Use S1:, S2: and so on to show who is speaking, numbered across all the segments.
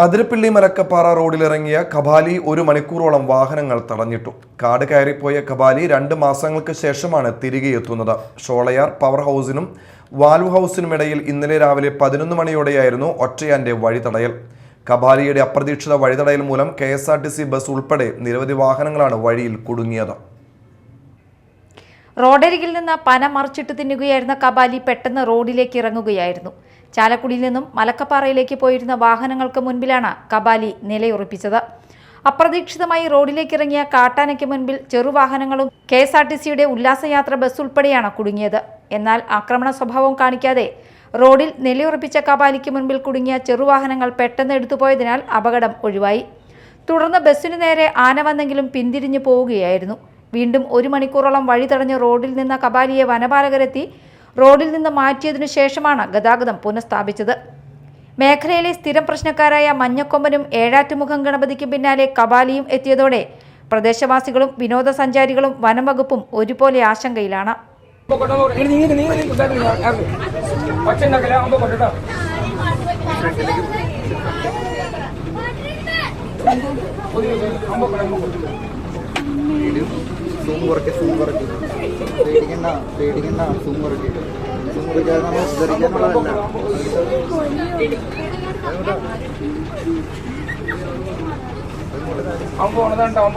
S1: അതിരപ്പിള്ളി മലക്കപ്പാറ റോഡിലിറങ്ങിയ കബാലി ഒരു മണിക്കൂറോളം വാഹനങ്ങൾ തടഞ്ഞിട്ടു. കാട് കയറിപ്പോയ കബാലി രണ്ട് മാസങ്ങൾക്ക് ശേഷമാണ് തിരികെ എത്തുന്നത്. ഷോളയാർ പവർ ഹൗസിനും വാൽവ് ഹൗസിനുമിടയിൽ ഇന്നലെ രാവിലെ പതിനൊന്ന് മണിയോടെയായിരുന്നു ഒറ്റയാന്റെ വഴിതടയൽ. കബാലിയുടെ അപ്രതീക്ഷിത വഴിതടയൽ മൂലം K S R T C bus ഉൾപ്പെടെ നിരവധി വാഹനങ്ങളാണ് വഴിയിൽ കുടുങ്ങിയത്.
S2: റോഡരികിൽ നിന്ന് പന മറിച്ചിട്ട് തിന്നുകയായിരുന്ന കബാലി പെട്ടെന്ന് റോഡിലേക്ക് ഇറങ്ങുകയായിരുന്നു. ചാലക്കുടിയിൽ നിന്നും മലക്കപ്പാറയിലേക്ക് പോയിരുന്ന വാഹനങ്ങൾക്ക് മുൻപിലാണ് കബാലി നിലയുറപ്പിച്ചത്. അപ്രതീക്ഷിതമായി റോഡിലേക്ക് ഇറങ്ങിയ കാട്ടാനയ്ക്ക് മുൻപിൽ ചെറുവാഹനങ്ങളും കെ എസ് ആർ ടി സിയുടെ ഉല്ലാസയാത്ര ബസ് ഉൾപ്പെടെയാണ് കുടുങ്ങിയത്. എന്നാൽ ആക്രമണ സ്വഭാവം കാണിക്കാതെ റോഡിൽ നിലയുറപ്പിച്ച കബാലിക്ക് മുൻപിൽ കുടുങ്ങിയ ചെറുവാഹനങ്ങൾ പെട്ടെന്ന് എടുത്തുപോയതിനാൽ അപകടം ഒഴിവായി. തുടർന്ന് ബസ്സിനു നേരെ ആന വന്നെങ്കിലും പിന്തിരിഞ്ഞു പോവുകയായിരുന്നു. വീണ്ടും ഒരു മണിക്കൂറോളം വഴി തടഞ്ഞ് റോഡിൽ നിന്ന കബാലിയെ വനപാലകരെത്തി റോഡിൽ നിന്ന് മാറ്റിയതിനു ശേഷമാണ് ഗതാഗതം പുനഃസ്ഥാപിച്ചത്. മേഖലയിലെ സ്ഥിരം പ്രശ്നക്കാരായ മഞ്ഞക്കൊമ്പനും ഏഴാറ്റുമുഖം ഗണപതിക്കും പിന്നാലെ കബാലിയും എത്തിയതോടെ പ്രദേശവാസികളും വിനോദസഞ്ചാരികളും വനം വകുപ്പും ഒരുപോലെ ആശങ്കയിലാണ്.
S3: സൂം കുറയ്ക്ക് സൂം പേടിക്കണ്ട സൂം കുറയ്ക്ക് സൂം കുറയ്ക്കാതെ നമ്മൾ ധരിക്കാനുള്ളതല്ല
S4: അവൻ പോണതാണ്ട് അവൻ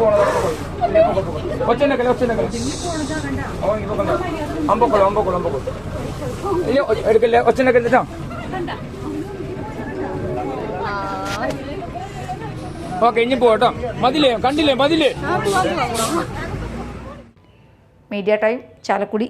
S4: ഓക്കെ ഇനി പോട്ടോ മതിലേ കണ്ടില്ലേ മതിലേ?
S2: Media time Chalakudy.